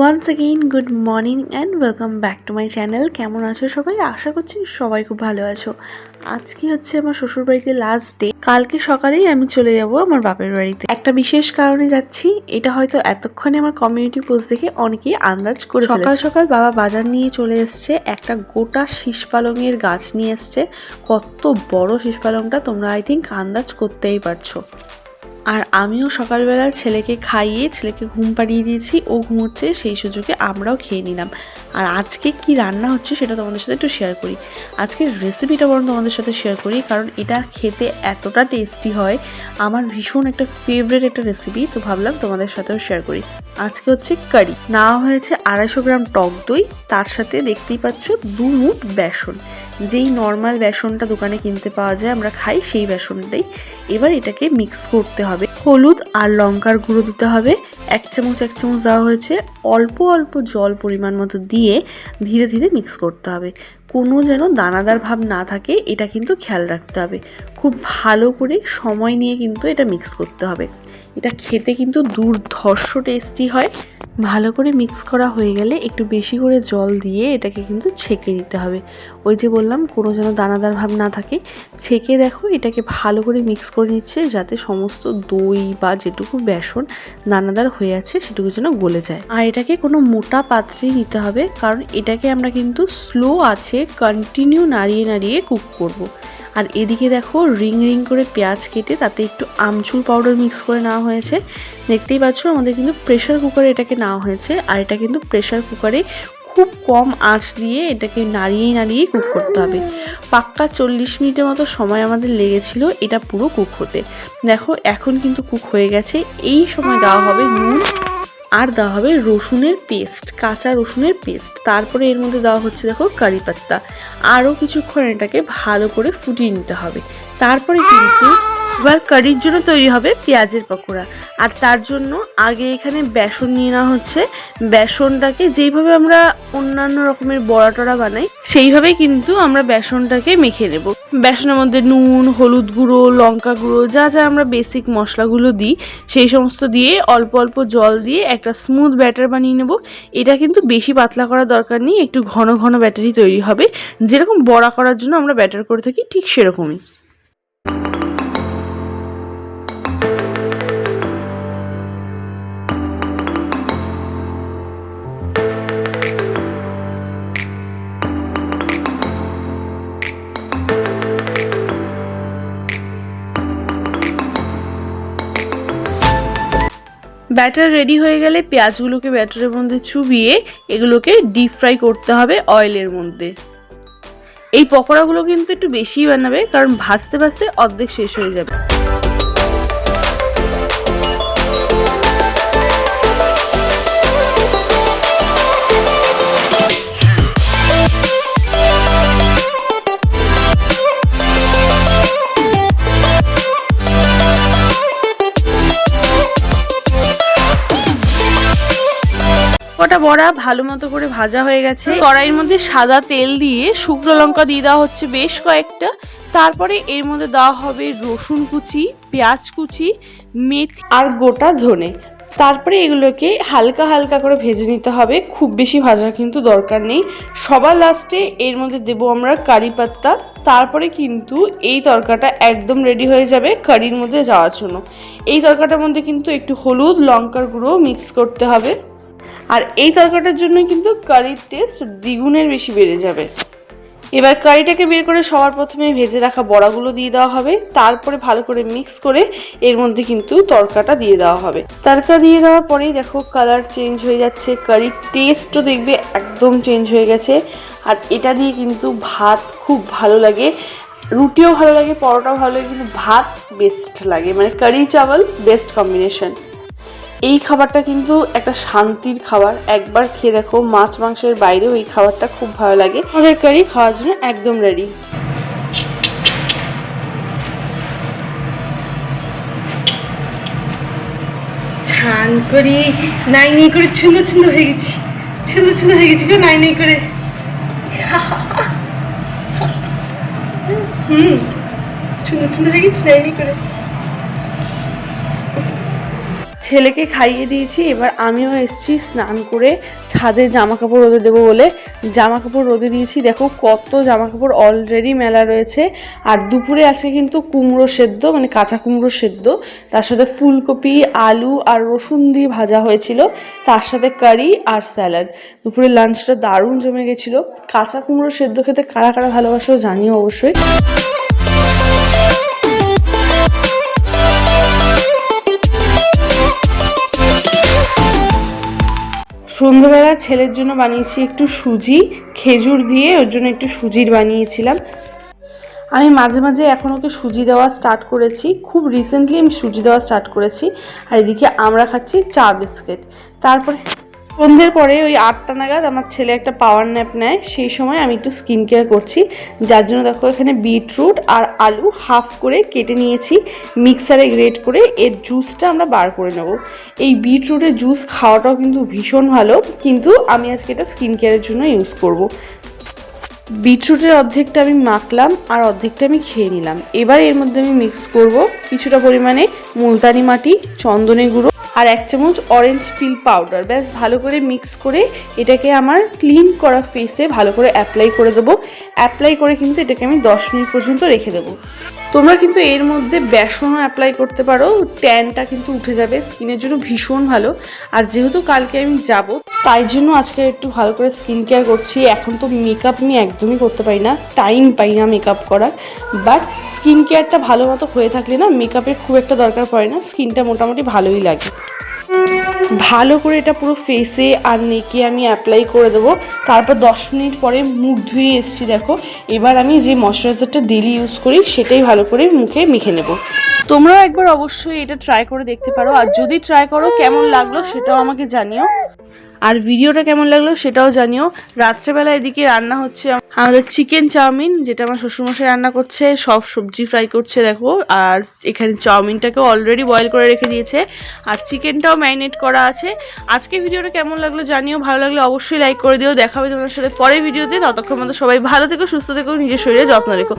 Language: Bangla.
Once again good morning and welcome back to my channel কেমন আছো সবাই? আশা করছি সবাই খুব ভালো আছো। আজকে হচ্ছে আমার শ্বশুরবাড়িতে লাস্ট ডে কালকে সকালেই আমি চলে যাব আমার বাপের বাড়িতে। একটা বিশেষ কারণে যাচ্ছি। এটা হয়তো এতক্ষণে আমার কমিউনিটি পোস্ট দেখে অনেকেই আন্দাজ করে সকাল সকাল বাবা বাজার নিয়ে চলে এসছে। একটা গোটা শীষ পালংয়ের গাছ নিয়ে এসছে। কত বড় শীষ পালংটা তোমরা আই থিঙ্ক আন্দাজ করতেই পারছ। আর আমিও সকালবেলা ছেলেকে খাইয়ে, ছেলেকে ঘুম পাড়িয়ে দিয়েছি। ও ঘুমোচ্ছে, সেই সুযোগে আমরাও খেয়ে নিলাম। আর আজকে কি রান্না হচ্ছে সেটা তোমাদের সাথে একটু শেয়ার করি। আজকের রেসিপিটা বরং তোমাদের সাথে শেয়ার করি, কারণ এটা খেতে এতটা টেস্টি হয়। আমার ভীষণ একটা ফেভারেট একটা রেসিপি তো ভাবলাম তোমাদের সাথেও শেয়ার করি। আজকে হচ্ছে কারি। নেওয়া হয়েছে আড়াইশো গ্রাম টক দই, তার সাথে দেখতেই পাচ্ছ দু মুঠ বেসন। যেই নর্মাল বেসনটা দোকানে কিনতে পাওয়া যায়, আমরা খাই সেই বেসনটাই। এবার এটাকে মিক্স করতে হবে। হলুদ আর লঙ্কার গুঁড়ো দিতে হবে। এক চামচ এক চামচ দেওয়া হয়েছে। অল্প অল্প জল পরিমাণ মতো দিয়ে ধীরে ধীরে মিক্স করতে হবে। কোনো যেন দানাদার ভাব না থাকে, এটা কিন্তু খেয়াল রাখতে হবে। খুব ভালো করে সময় নিয়ে কিন্তু এটা মিক্স করতে হবে। এটা খেতে কিন্তু দুর্ধর্ষ টেস্টি হয়। ভালো করে মিক্স করা হয়ে গেলে একটু বেশি করে জল দিয়ে এটাকে কিন্তু ছেঁকে দিতে হবে। ওই যে বললাম, কোনো যেন দানাদার ভাব না থাকে। ছেঁকে দেখো, এটাকে ভালো করে মিক্স করে নিচ্ছে যাতে সমস্ত দই বা যেটুকু বেসন দানাদার হয়ে আছে সেটুকু যেন গলে যায়। আর এটাকে কোনো মোটা পাত্রে নিতে হবে, কারণ এটাকে আমরা কিন্তু স্লো আছে কন্টিনিউ নাড়িয়ে নাড়িয়ে কুক করব। আর এদিকে দেখো রিং রিং করে পেঁয়াজ কেটে তাতে একটু আমচুর পাউডার মিক্স করে নেওয়া হয়েছে। দেখতেই পাচ্ছ আমাদের কিন্তু প্রেশার কুকারে এটাকে নেওয়া হয়েছে আর এটা কিন্তু প্রেশার কুকারে খুব কম আঁচ দিয়ে এটাকে নাড়িয়ে নাড়িয়ে কুক করতে হবে। পাক্কা চল্লিশ মিনিটের মতো সময় আমাদের লেগেছিল এটা পুরো কুক হতে। দেখো এখন কিন্তু কুক হয়ে গেছে। এই সময় দেওয়া হবে নুন আর দেওয়া হবে রসুনের পেস্ট, কাঁচা রসুনের পেস্ট। তারপরে এর মধ্যে দেওয়া হচ্ছে দেখো কারি পাত্তা। আরও কিছুক্ষণ এটাকে ভালো করে ফুটিয়ে নিতে হবে। তারপরে কিন্তু এবার কারির জন্য তৈরি হবে পেঁয়াজের পকোড়া। আর তার জন্য আগে এখানে বেসন নিয়ে নেওয়া হচ্ছে। বেসনটাকে যেইভাবে আমরা অন্যান্য রকমের বড়া টড়া বানাই, সেইভাবে কিন্তু আমরা বেসনটাকে মেখে নেব। বেসনের মধ্যে নুন, হলুদ গুঁড়ো, লঙ্কা গুঁড়ো, যা যা আমরা বেসিক মশলাগুলো দিই, সেই সমস্ত দিয়ে অল্প অল্প জল দিয়ে একটা স্মুথ ব্যাটার বানিয়ে নেব। এটা কিন্তু বেশি পাতলা করার দরকার নেই, একটু ঘন ঘন ব্যাটারি তৈরি হবে। যেরকম বড়া করার জন্য আমরা ব্যাটার করে থাকি, ঠিক সেরকমই। ব্যাটার রেডি হয়ে গেলে পেঁয়াজগুলোকে ব্যাটারের মধ্যে চুবিয়ে এগুলোকে ডিপ ফ্রাই করতে হবে অয়েলের মধ্যে। এই পকোড়াগুলো কিন্তু একটু বেশিই বানাবে, কারণ ভাজতে ভাজতে অর্ধেক শেষ হয়ে যাবে। কটা বড়া, ভালো মতো করে ভাজা হয়ে গেছে। কড়াইয়ের মধ্যে সাদা তেল দিয়ে শুকনো লঙ্কা দিয়ে দেওয়া হচ্ছে বেশ কয়েকটা। তারপরে এর মধ্যে দেওয়া হবে রসুন কুচি, পেঁয়াজ কুচি, মেথি আর গোটা ধনে। তারপরে এগুলোকে হালকা হালকা করে ভেজে নিতে হবে। খুব বেশি ভাজার কিন্তু দরকার নেই। সবার লাস্টে এর মধ্যে দেব আমরা কারি পাত্তা। তারপরে কিন্তু এই তরকাটা একদম রেডি হয়ে যাবে কারির মধ্যে যাওয়ার জন্য। এই তরকাটার মধ্যে কিন্তু একটু হলুদ, লঙ্কার গুঁড়ো মিক্স করতে হবে। আর এই তরকাটার জন্য কিন্তু কারির টেস্ট দ্বিগুণের বেশি বেড়ে যাবে। এবার কারিটাকে বের করে সবার প্রথমে ভেজে রাখা বড়াগুলো দিয়ে দেওয়া হবে, তারপরে ভালো করে মিক্স করে এর মধ্যে কিন্তু তরকাটা দিয়ে দেওয়া হবে। তরকা দিয়ে দেওয়ার পরেই দেখো কালার চেঞ্জ হয়ে যাচ্ছে, কারির টেস্টও দেখবে একদম চেঞ্জ হয়ে গেছে। আর এটা দিয়ে কিন্তু ভাত খুব ভালো লাগে, রুটিও ভালো লাগে, পরোটাও ভালো লাগে, কিন্তু ভাত বেস্ট লাগে মানে কারি চাওয়াল বেস্ট কম্বিনেশন এই খাবারটা কিন্তু একটা শান্তির খাবার। একবার খেয়ে দেখো, মাছ মাংসের বাইরেও এই খাবারটা খুব ভালো লাগে। আমাদের কারি খাওয়ার জন্য একদম রেডি করি, নাই নাই করে ছুন্দর ছুন্দর হয়ে গেছি। সুন্দর সুন্দর হয়ে গেছি নাই নাই করে। হুম সুন্দর হয়ে গেছি, নাই নাই করে। ছেলেকে খাইয়ে দিয়েছি, এবার আমিও এসছি স্নান করে ছাদে জামা কাপড় রোদে দেবো বলে। জামা কাপড় রোদে দিয়েছি, দেখো কত জামা কাপড় অলরেডি মেলা রয়েছে। আর দুপুরে আজকে কিন্তু কুমড়ো সেদ্ধ মানে কাঁচা কুমড়ো সেদ্ধ। তার সাথে ফুলকপি, আলু আর রসুন দিয়ে ভাজা হয়েছিল, তার সাথে কারি আর স্যালাড। দুপুরে লাঞ্চটা দারুণ জমে গেছিল। কাঁচা কুমড়ো সেদ্ধ খেতে কারা কারা ভালোবাসো জানিও অবশ্যই। সন্ধ্যাবেলা ছেলের জন্য বানিয়েছি একটু সুজি, খেজুর দিয়ে ওর জন্য একটু সুজির বানিয়েছিলাম। আমি মাঝে মাঝে এখন ওকে সুজি দেওয়া স্টার্ট করেছি। খুব রিসেন্টলি আমি সুজি দেওয়া স্টার্ট করেছি। আর এদিকে আমরা খাচ্ছি চা বিস্কিট। তারপরে সন্ধ্যের পরে ওই আটটা নাগাদ আমার ছেলে একটা পাওয়ার ন্যাপ নেয়। সেই সময় আমি একটু স্কিন কেয়ার করছি। যার জন্য দেখো এখানে বিটরুট আর আলু হাফ করে কেটে নিয়েছি। মিক্সারে গ্রেট করে এর জুসটা আমরা বার করে নেব। এই বিটরুটের জুস খাওয়াটাও কিন্তু ভীষণ ভালো। কিন্তু আমি আজকে এটা স্কিন কেয়ারের জন্য ইউজ করব। বিটরুটের অর্ধেকটা আমি মাখলাম আর অর্ধেকটা আমি খেয়ে নিলাম। এবার এর মধ্যে আমি মিক্স করব কিছুটা পরিমাণে মুলতানি মাটি চন্দনের গুঁড়ো আর এক চামচ অরেঞ্জ পিল পাউডার ব্যাস, ভালো করে মিক্স করে এটাকে আমার ক্লিন করা ফেসে ভালো করে অ্যাপ্লাই করে দেবো। অ্যাপ্লাই করে কিন্তু এটাকে আমি দশ মিনিট পর্যন্ত রেখে দেবো। তোমরা কিন্তু এর মধ্যে বেসনও অ্যাপ্লাই করতে পারো। ট্যানটা কিন্তু উঠে যাবে। স্কিনের জন্য ভীষণ ভালো। আর যেহেতু কালকে আমি যাব, তাই জন্য আজকে একটু ভালো করে স্কিন কেয়ার করছি। এখন তো মেকআপ আমি একদমই করতে পারি না। টাইম পাই না মেকআপ করার। বাট স্কিন কেয়ারটা ভালো মতো হয়ে থাকলে না মেকআপের খুব একটা দরকার পড়ে না। স্কিনটা মোটামুটি ভালোই লাগে। ভালো করে এটা পুরো ফেসে আর নেকে আমি অ্যাপ্লাই করে দেবো। তারপর দশ মিনিট পরে মুখ ধুয়ে এসেছি, দেখো। এবার আমি যে ময়শ্চারাইজারটা ডেলি ইউজ করি, সেটাই ভালো করে মুখে মেখে নেব। তোমরাও একবার অবশ্যই এটা ট্রাই করে দেখতে পারো। আর যদি ট্রাই করো, কেমন লাগল সেটাও আমাকে জানিও। আর ভিডিওটা কেমন লাগল সেটাও জানিও। রাত্রেবেলা এদিকে রান্না হচ্ছে আমাদের চিকেন চাউমিন, যেটা আমার শ্বশুরমশাই রান্না করছে, সব সবজি ফ্রাই করছে, দেখো। আর এখানে চাউমিনটাকে অলরেডি বয়েল করে রেখে দিয়েছে। আর চিকেনটাও ম্যারিনেট করা আছে। আজকে ভিডিওটা কেমন লাগল জানিও। ভালো লাগলে অবশ্যই লাইক করে দিও। দেখাবে তোমাদের সাথে পরের ভিডিওতে। ততক্ষণ মতো সবাই ভালো থেকো, সুস্থ থেকো, নিজের শরীরে যত্ন রেখো।